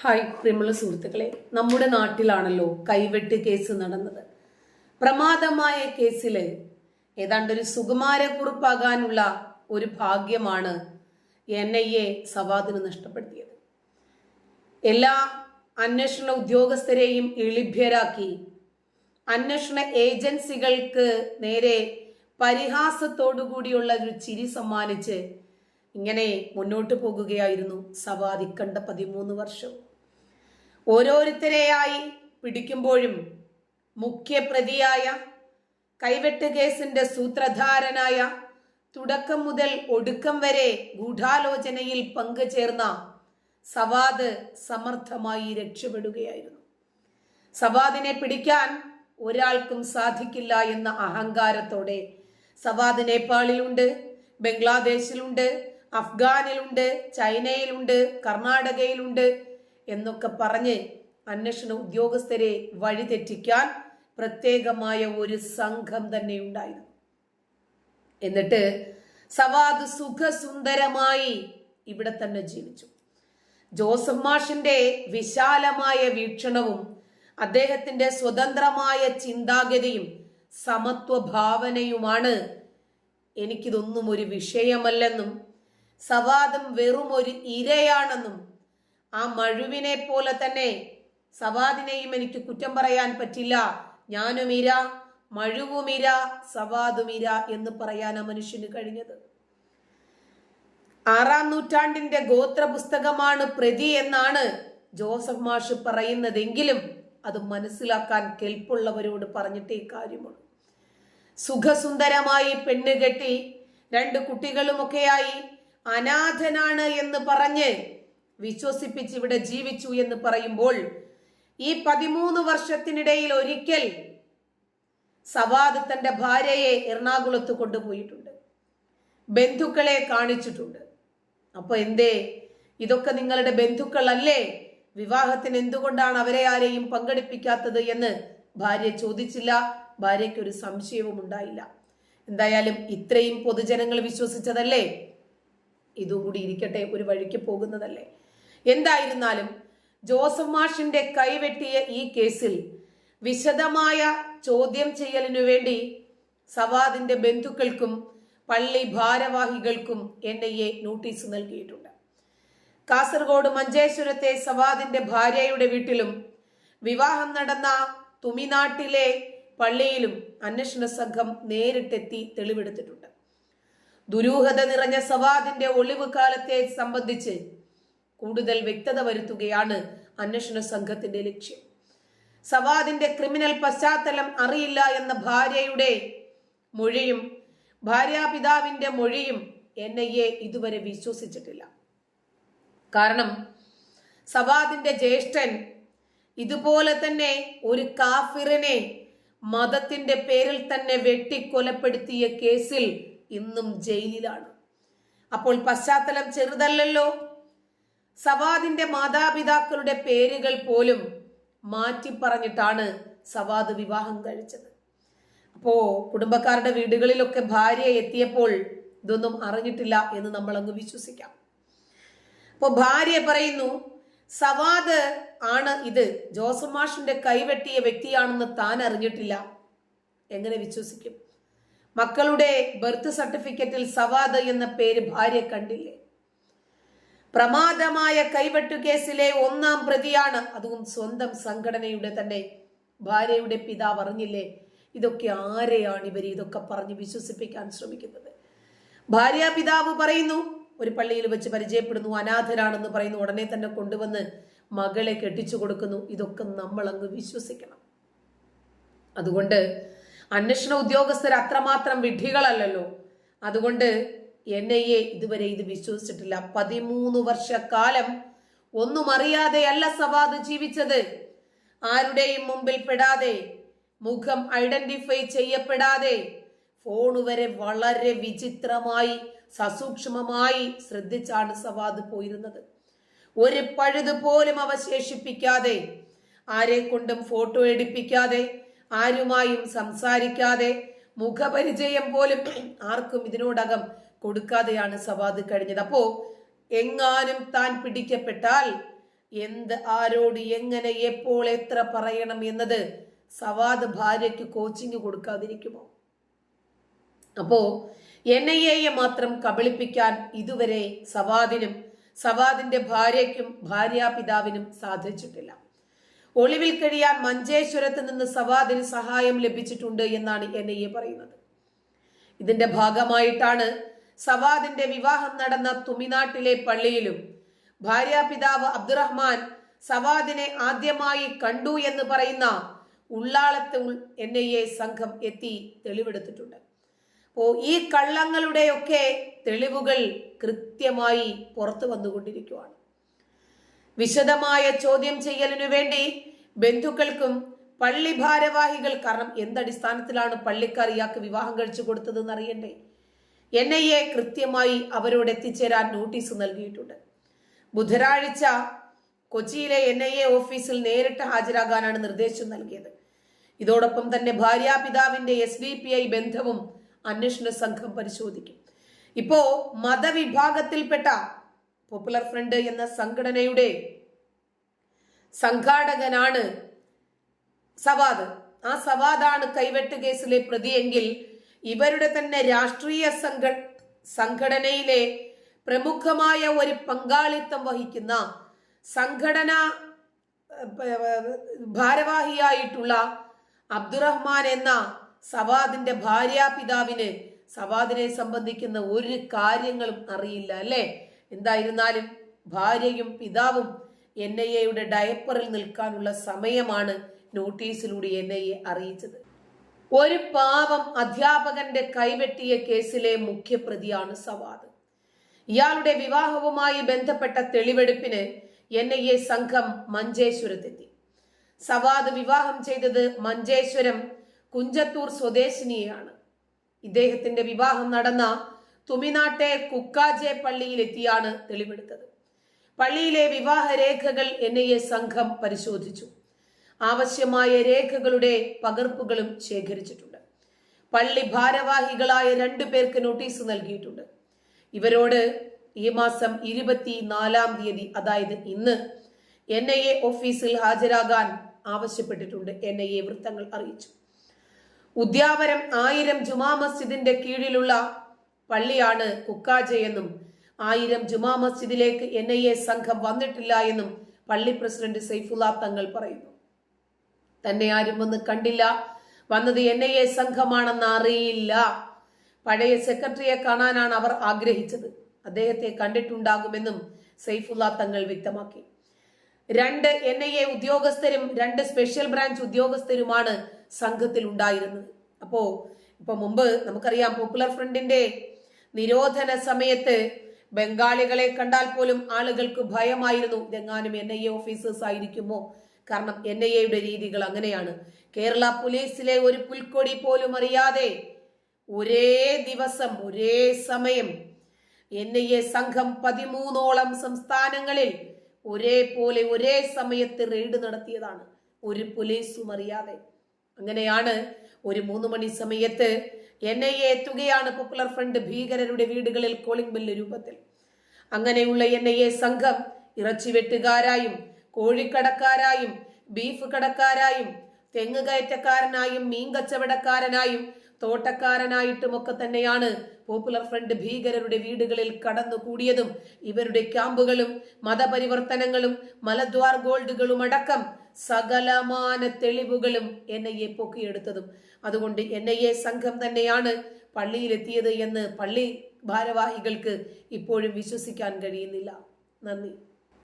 Hi പ്രിയമുള്ള സുഹൃത്തുക്കളെ. നമ്മുടെ നാട്ടിലാണല്ലോ കൈവെട്ട് കേസ് നടന്നത്. പ്രമാദമായ കേസിൽ ഏതാണ്ട് ഒരു സുകുമാരക്കുറിപ്പാകാനുള്ള ഒരു ഭാഗ്യമാണ് എൻ ഐ എ സവാദിന് നഷ്ടപ്പെടുത്തിയത്. എല്ലാ അന്വേഷണ ഉദ്യോഗസ്ഥരെയും എളിഭ്യരാക്കി അന്വേഷണ ഏജൻസികൾക്ക് നേരെ പരിഹാസത്തോടുകൂടിയുള്ള ഒരു ചിരി സമ്മാനിച്ച് ഇങ്ങനെ മുന്നോട്ട് പോകുകയായിരുന്നു സവാദിക്കണ്ട പതിമൂന്ന് വർഷം. ഓരോരുത്തരെയായി പിടിക്കുമ്പോഴും മുഖ്യപ്രതിയായ കൈവെട്ട് കേസിന്റെ സൂത്രധാരനായ തുടക്കം മുതൽ ഒടുക്കം വരെ ഗൂഢാലോചനയിൽ പങ്കുചേർന്ന സവാദ് സമർത്ഥമായി രക്ഷപ്പെടുകയായിരുന്നു. സവാദിനെ പിടിക്കാൻ ഒരാൾക്കും സാധിക്കില്ല എന്ന അഹങ്കാരത്തോടെ സവാദ് നേപ്പാളിലുണ്ട് ബംഗ്ലാദേശിലുണ്ട് അഫ്ഗാനിലുണ്ട് ചൈനയിലുണ്ട് കർണാടകയിലുണ്ട് എന്നൊക്കെ പറഞ്ഞ് അന്വേഷണ ഉദ്യോഗസ്ഥരെ വഴിതെറ്റിക്കാൻ പ്രത്യേകമായ ഒരു സംഘം തന്നെ ഉണ്ടായിരുന്നു. എന്നിട്ട് സവാദ് സുഖസുന്ദരമായി ഇവിടെ തന്നെ ജീവിച്ചു. ജോസഫ് മാഷിന്റെ വിശാലമായ വീക്ഷണവും അദ്ദേഹത്തിന്റെ സ്വതന്ത്രമായ ചിന്താഗതിയും സമത്വ ഭാവനയുമാണ് എനിക്കിതൊന്നും ഒരു വിഷയമല്ലെന്നും സവാദം വെറും ഒരു ഇരയാണെന്നും ആ മഴുവിനെ പോലെ തന്നെ സവാദിനെയും എനിക്ക് കുറ്റം പറയാൻ പറ്റില്ല. ഞാനും ഇര മഴുവുമിര സവാദുമിര എന്ന് പറയാൻ ആ മനുഷ്യന് കഴിഞ്ഞത്. ആറാം നൂറ്റാണ്ടിന്റെ ഗോത്ര പുസ്തകമാണ് പ്രതി എന്നാണ് ജോസഫ് മാഷ് പറയുന്നതെങ്കിലും അത് മനസ്സിലാക്കാൻ കെൽപ്പുള്ളവരോട് പറഞ്ഞിട്ടേ കാര്യമുള്ളൂ. സുഖസുന്ദരമായി പെണ്ണ് കെട്ടി രണ്ട് കുട്ടികളുമൊക്കെയായി അനാഥനാണ് എന്ന് പറഞ്ഞ് വിശ്വസിപ്പിച്ച് ഇവിടെ ജീവിച്ചു എന്ന് പറയുമ്പോൾ ഈ പതിമൂന്ന് വർഷത്തിനിടയിൽ ഒരിക്കൽ സവാദ് തന്റെ ഭാര്യയെ എറണാകുളത്ത് കൊണ്ടുപോയിട്ടുണ്ട്. ബന്ധുക്കളെ കാണിച്ചിട്ടുണ്ട്. അപ്പൊ എന്തേ? ഇതൊക്കെ നിങ്ങളുടെ ബന്ധുക്കളല്ലേ? വിവാഹത്തിന് എന്തുകൊണ്ടാണ് അവരെ ആരെയും പങ്കെടുപ്പിക്കാത്തത് എന്ന് ഭാര്യ ചോദിച്ചില്ല. ഭാര്യയ്ക്ക് ഒരു സംശയവും ഉണ്ടായില്ല. എന്തായാലും ഇത്രയും പൊതുജനങ്ങൾ വിശ്വസിച്ചതല്ലേ? ഇതും കൂടി ഇരിക്കട്ടെ ഒരു വഴിക്ക് പോകുന്നതല്ലേ? എന്തായിരുന്നാലും ജോസഫ് മാഷിന്റെ കൈവെട്ടിയ ഈ കേസിൽ വിശദമായ ചോദ്യം ചെയ്യലിനു വേണ്ടി സവാദിന്റെ ബന്ധുക്കൾക്കും പള്ളി ഭാരവാഹികൾക്കും എൻ ഐ എ നോട്ടീസ് നൽകിയിട്ടുണ്ട്. കാസർഗോഡ് മഞ്ചേശ്വരത്തെ സവാദിന്റെ ഭാര്യയുടെ വീട്ടിലും വിവാഹം നടന്ന തുമിനാട്ടിലെ പള്ളിയിലും അന്വേഷണ സംഘം നേരിട്ടെത്തി തെളിവെടുത്തിട്ടുണ്ട്. ദുരൂഹത നിറഞ്ഞ സവാദിന്റെ ഒളിവ് കാലത്തെ സംബന്ധിച്ച് കൂടുതൽ വ്യക്തത വരുത്തുകയാണ് അന്വേഷണ സംഘത്തിന്റെ ലക്ഷ്യം. സവാദിന്റെ ക്രിമിനൽ പശ്ചാത്തലം അറിയില്ല എന്ന ഭാര്യയുടെ മൊഴിയും ഭാര്യാപിതാവിന്റെ മൊഴിയും എൻ ഐ എ ഇതുവരെ വിശ്വസിച്ചിട്ടില്ല. കാരണം സവാദിന്റെ ജ്യേഷ്ഠൻ ഇതുപോലെ തന്നെ ഒരു കാഫിറിനെ മതത്തിന്റെ പേരിൽ തന്നെ വെട്ടിക്കൊലപ്പെടുത്തിയ കേസിൽ ഇന്നും ജയിലിലാണ്. അപ്പോൾ പശ്ചാത്തലം ചെറുതല്ലല്ലോ. സവാദിന്റെ മാതാപിതാക്കളുടെ പേരുകൾ പോലും മാറ്റി പറഞ്ഞിട്ടാണ് സവാദ് വിവാഹം കഴിച്ചത്. അപ്പോ കുടുംബക്കാരുടെ വീടുകളിലൊക്കെ ഭാര്യ എത്തിയപ്പോൾ ഇതൊന്നും അറിഞ്ഞിട്ടില്ല എന്ന് നമ്മൾ അങ്ങ് വിശ്വസിക്കാം. അപ്പോ ഭാര്യ പറയുന്നു സവാദ് ആണ് ഇത്. ജോസഫ് മാഷിന്റെ കൈവെട്ടിയ വ്യക്തിയാണെന്ന് താൻ അറിഞ്ഞിട്ടില്ല. എങ്ങനെ വിശ്വസിക്കും? മക്കളുടെ ബർത്ത് സർട്ടിഫിക്കറ്റിൽ സവാദ് എന്ന പേര് ഭാര്യ കണ്ടില്ലേ? പ്രമാദമായ കൈവെട്ടു കേസിലെ ഒന്നാം പ്രതിയാണ്. അതും സ്വന്തം സംഘടനയുടെ തന്നെ ഭാര്യയുടെ പിതാവ് അറിഞ്ഞില്ലേ? ഇതൊക്കെ ആരെയാണ് ഇവർ ഇതൊക്കെ പറഞ്ഞ് വിശ്വസിപ്പിക്കാൻ ശ്രമിക്കുന്നത്. ഭാര്യ പിതാവ് പറയുന്നു ഒരു പള്ളിയിൽ വെച്ച് പരിചയപ്പെടുന്നു അനാഥരാണെന്ന് പറയുന്നു ഉടനെ തന്നെ കൊണ്ടുവന്ന് മകളെ കെട്ടിച്ചു കൊടുക്കുന്നു. ഇതൊക്കെ നമ്മൾ അങ്ങ് വിശ്വസിക്കണം. അതുകൊണ്ട് അന്വേഷണ ഉദ്യോഗസ്ഥർ അത്രമാത്രം വിഡ്ഢികളല്ലല്ലോ. അതുകൊണ്ട് എൻ ഐ എ ഇതുവരെ ഇത് വിശ്വസിച്ചിട്ടില്ല. പതിമൂന്ന് വർഷക്കാലം ഒന്നും അറിയാതെയല്ല സവാദ് ജീവിച്ചത്. ആരുടെയും മുമ്പിൽ പെടാതെ മുഖം ഐഡന്റിഫൈ ചെയ്യപ്പെടാതെ ഫോൺ വരെ വളരെ വിചിത്രമായി സസൂക്ഷ്മമായി ശ്രദ്ധിച്ചാണ് സവാദ് പോയിരുന്നത്. ഒരു പഴുതുപോലും അവശേഷിപ്പിക്കാതെ ആരെ കൊണ്ടും ഫോട്ടോ എടുപ്പിക്കാതെ ആരുമായും സംസാരിക്കാതെ മുഖപരിചയം പോലും ആർക്കും ഇതിനോടകം കൊടുക്കാതെയാണ് സവാദ് കഴിഞ്ഞത്. അപ്പോ എങ്ങാനും താൻ പിടിക്കപ്പെട്ടാൽ എന്ത് ആരോട് എങ്ങനെ എപ്പോൾ എത്ര പറയണം എന്നത് സവാദ് ഭാര്യയ്ക്ക് കോച്ചിങ് കൊടുക്കാതിരിക്കുമോ? അപ്പോ എൻ ഐ എയെ മാത്രം കബളിപ്പിക്കാൻ ഇതുവരെ സവാദിനും സവാദിന്റെ ഭാര്യയ്ക്കും ഭാര്യാപിതാവിനും സാധിച്ചിട്ടില്ല. ഒളിവിൽ കഴിയാൻ മഞ്ചേശ്വരത്ത് നിന്ന് സവാദിന് സഹായം ലഭിച്ചിട്ടുണ്ട് എന്നാണ് എൻ ഐ എ പറയുന്നത്. ഇതിന്റെ ഭാഗമായിട്ടാണ് സവാദിന്റെ വിവാഹം നടന്ന തുമിനാട്ടിലെ പള്ളിയിലും ഭാര്യാപിതാവ് അബ്ദുറഹ്മാൻ സവാദിനെ ആദ്യമായി കണ്ടു എന്ന് പറയുന്ന ഉള്ളാളത്ത് എൻ ഐ എ സംഘം എത്തി തെളിവെടുത്തിട്ടുണ്ട്. അപ്പോ ഈ കള്ളങ്ങളുടെയൊക്കെ തെളിവുകൾ കൃത്യമായി പുറത്തു വന്നുകൊണ്ടിരിക്കുകയാണ് വിശദമായ ചോദ്യം ചെയ്യലിനു വേണ്ടി ബന്ധുക്കൾക്കും പള്ളി ഭാരവാഹികൾ കാരണം എന്തടിസ്ഥാനത്തിലാണ് പള്ളിക്കാർ ഇയാൾക്ക് വിവാഹം കഴിച്ചു കൊടുത്തതെന്ന് അറിയണ്ടേ എൻ ഐ എ കൃത്യമായി അവരോട് എത്തിച്ചേരാൻ നോട്ടീസ് നൽകിയിട്ടുണ്ട്. ബുധനാഴ്ച കൊച്ചിയിലെ എൻ ഐ എ ഓഫീസിൽ നേരിട്ട് ഹാജരാകാനാണ് നിർദ്ദേശം നൽകിയത്. ഇതോടൊപ്പം തന്നെ ഭാര്യാപിതാവിന്റെ എസ് ഡി പി ഐ ബന്ധവും അന്വേഷണ സംഘം പരിശോധിക്കും. ഇപ്പോ മതവിഭാഗത്തിൽപ്പെട്ട പോപ്പുലർ ഫ്രണ്ട് എന്ന സംഘടനയുടെ സംഘാടകനാണ് സവാദ്. ആ സവാദാണ് കൈവെട്ട് കേസിലെ പ്രതിയെങ്കിൽ ഇവരുടെ തന്നെ രാഷ്ട്രീയ സംഘ സംഘടനയിലെ പ്രമുഖമായ ഒരു പങ്കാളിത്തം വഹിക്കുന്ന സംഘടന ഭാരവാഹിയായിട്ടുള്ള അബ്ദുറഹ്മാൻ എന്ന സവാദിന്റെ ഭാര്യാപിതാവിന് സവാദിനെ സംബന്ധിക്കുന്ന ഒരു കാര്യങ്ങളും അറിയില്ല അല്ലേ? എന്തായിരുന്നാലും ഭാര്യയും പിതാവും എൻ ഐ എയുടെ ഡയപ്പറിൽ നിൽക്കാനുള്ള സമയമാണ് നോട്ടീസിലൂടെ എൻ ഐ എ അറിയിച്ചത്. ഒരു പാവം അധ്യാപകന്റെ കൈവെട്ടിയ കേസിലെ മുഖ്യപ്രതിയാണ് സവാദ്. ഇയാളുടെ വിവാഹവുമായി ബന്ധപ്പെട്ട തെളിവെടുപ്പിന് എൻ ഐ എ സംഘം മഞ്ചേശ്വരത്തെത്തി. സവാദ് വിവാഹം ചെയ്തത് മഞ്ചേശ്വരം കുഞ്ചത്തൂർ സ്വദേശിനിയെയാണ്. ഇദ്ദേഹത്തിന്റെ വിവാഹം നടന്ന തുമിനാട്ടെ കുക്കാജെ പള്ളിയിലെത്തിയാണ് തെളിവെടുത്തത്. പള്ളിയിലെ വിവാഹ രേഖകൾ എൻ ഐ എ സംഘം പരിശോധിച്ചു. ആവശ്യമായ രേഖകളുടെ പകർപ്പുകളും ശേഖരിച്ചിട്ടുണ്ട്. പള്ളി ഭാരവാഹികളായ രണ്ടു പേർക്ക് നോട്ടീസ് നൽകിയിട്ടുണ്ട്. ഇവരോട് ഈ മാസം ഇരുപത്തിനാലാം തീയതി അതായത് ഇന്ന് എൻ ഐ എ ഓഫീസിൽ ഹാജരാകാൻ ആവശ്യപ്പെട്ടിട്ടുണ്ട് എൻ ഐ എ വൃത്തങ്ങൾ അറിയിച്ചു. ഉദ്യാവരം ആയിരം ജുമാ മസ്ജിദിന്റെ കീഴിലുള്ള പള്ളിയാണ് കുക്കാജയെന്നും ആയിരം ജുമാ മസ്ജിദിലേക്ക് എൻ ഐ എ സംഘം വന്നിട്ടില്ല എന്നും പള്ളി പ്രസിഡന്റ് സൈഫുല്ല തങ്ങൾ പറയുന്നു. തന്നെ ആരും വന്ന് കണ്ടില്ല. വന്നത് എൻ ഐ എ സംഘമാണെന്ന് അറിയില്ല. പഴയ സെക്രട്ടറിയെ കാണാനാണ് അവർ ആഗ്രഹിച്ചത്. അദ്ദേഹത്തെ കണ്ടിട്ടുണ്ടാകുമെന്നും സൈഫുല്ല തങ്ങൾ വ്യക്തമാക്കി. രണ്ട് എൻ ഐ എ ഉദ്യോഗസ്ഥരും രണ്ട് സ്പെഷ്യൽ ബ്രാഞ്ച് ഉദ്യോഗസ്ഥരുമാണ് സംഘത്തിൽ ഉണ്ടായിരുന്നത് അപ്പോ ഇപ്പൊ മുമ്പ് നമുക്കറിയാം പോപ്പുലർ ഫ്രണ്ടിന്റെ നിരോധന സമയത്ത് ബംഗാളികളെ കണ്ടാൽ പോലും ആളുകൾക്ക് ഭയമായിരുന്നു. ഇതെങ്ങാനും എൻ ഐ എ ഓഫീസേഴ്സ് ആയിരിക്കുമോ? കാരണം എൻ ഐ എയുടെ രീതികൾ അങ്ങനെയാണ്. കേരള പോലീസിലെ ഒരു പുൽക്കൊടി പോലും അറിയാതെ ഒരേ ദിവസം ഒരേ സമയം എൻ ഐ എ സംഘം പതിമൂന്നോളം സംസ്ഥാനങ്ങളിൽ ഒരേപോലെ ഒരേ സമയത്ത് റെയ്ഡ് നടത്തിയതാണ്. ഒരു പോലീസും അറിയാതെ. അങ്ങനെയാണ് ഒരു മൂന്ന് മണി സമയത്ത് എൻ ഐ എ എത്തുകയാണ് പോപ്പുലർ ഫ്രണ്ട് ഭീകരരുടെ വീടുകളിൽ കോളിംഗ് ബെല്ല് രൂപത്തിൽ. അങ്ങനെയുള്ള എൻ ഐ എ സംഘം ഇറച്ചി വെട്ടുകാരായും കോഴിക്കടക്കാരായും ബീഫ് കടക്കാരായും തെങ്ങ് കയറ്റക്കാരനായും മീൻ കച്ചവടക്കാരനായും തോട്ടക്കാരനായിട്ടുമൊക്കെ തന്നെയാണ് പോപ്പുലർ ഫ്രണ്ട് ഭീകരരുടെ വീടുകളിൽ കടന്നുകൂടിയതും. ഇവരുടെ ക്യാമ്പുകളും മതപരിവർത്തനങ്ങളും മലദ്വാർ ഗോൾഡുകളും അടക്കം സകലമാന തെളിവുകളും എൻ ഐ എ പൊക്കിയെടുത്തതും. അതുകൊണ്ട് എൻ ഐ എ സംഘം തന്നെയാണ് പള്ളിയിലെത്തിയത് എന്ന് പള്ളി ഭാരവാഹികൾക്ക് ഇപ്പോഴും വിശ്വസിക്കാൻ കഴിയുന്നില്ല. നന്ദി.